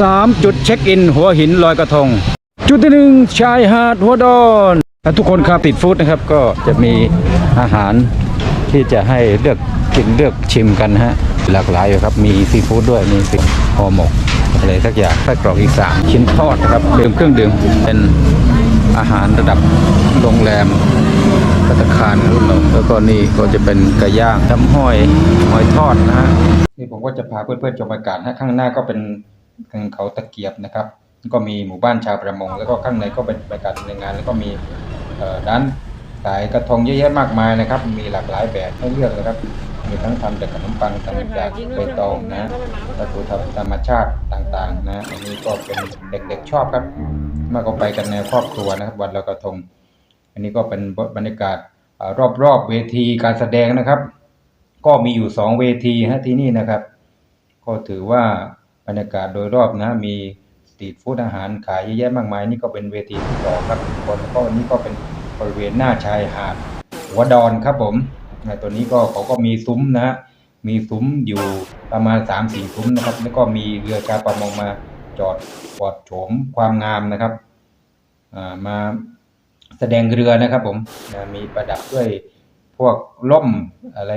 สามจุดเช็คอิน หัวหินลอยกระทง จุดที่หนึ่งชายหาดหัวดอนทุกคนครับติดฟู้ดนะครับก็จะมีอาหารที่จะให้เลือกกินเลือกชิมกันฮะหลากหลายอยู่ครับมีซีฟู้ดด้วยมีซีห่อหมกอะไรสักอย่างไส้กรอกอีกสามชิ้นทอดนะครับดื่มเครื่องดื่มเป็นอาหารระดับโรงแรมพัตตาคารรุ่นเราแล้วก็นี่ก็จะเป็นไก่ย่างน้ำห้อยหอยทอดนะฮะนี่ผมก็จะพาเพื่อนๆชมบรรยากาศฮะข้างหน้าก็เป็น ทางเขาตะเกียบนะครับก็มีหมู่บ้านชาวประมง แล้วก็ข้างในก็เป็นบรรยากาศในงาน แล้วก็มีร้านขายกระทงเยอะแยะมากมายนะครับ มีหลากหลายแบบให้เลือกนะครับ มีทั้งทำจากขนมปังทำจากใบตองนะฮะวัตถุธรรมชาติต่างๆ นะ อันนี้ก็เป็นเด็กๆชอบครับมากก็ไปกันในครอบครัวนะครับ วันลอยกระทง อันนี้ก็เป็นบรรยากาศรอบรอบๆเวทีการแสดงนะครับ ก็มีอยู่สองเวทีฮะที่นี่นะครับ ก็ถือว่า บรรยากาศโดยรอบนะมีสตรีทฟู้ดอาหารขายเยอะแยะมากมายนี่ก็เป็นเวทีที่สองครับทุกคนก็นี่ก็เป็นบริเวณหน้าชายหาดหัวดอนครับผมตัวนี้ก็เขาก็มีซุ้มนะมีซุ้มอยู่ประมาณ3ามสี่ซุ้มนะครับ แล้วก็มีเรือชาวประมงมาจอดปอดโฉมความงามนะครับมาแสดงเรือนะครับผมมีประดับด้วยพวกล่มอะไร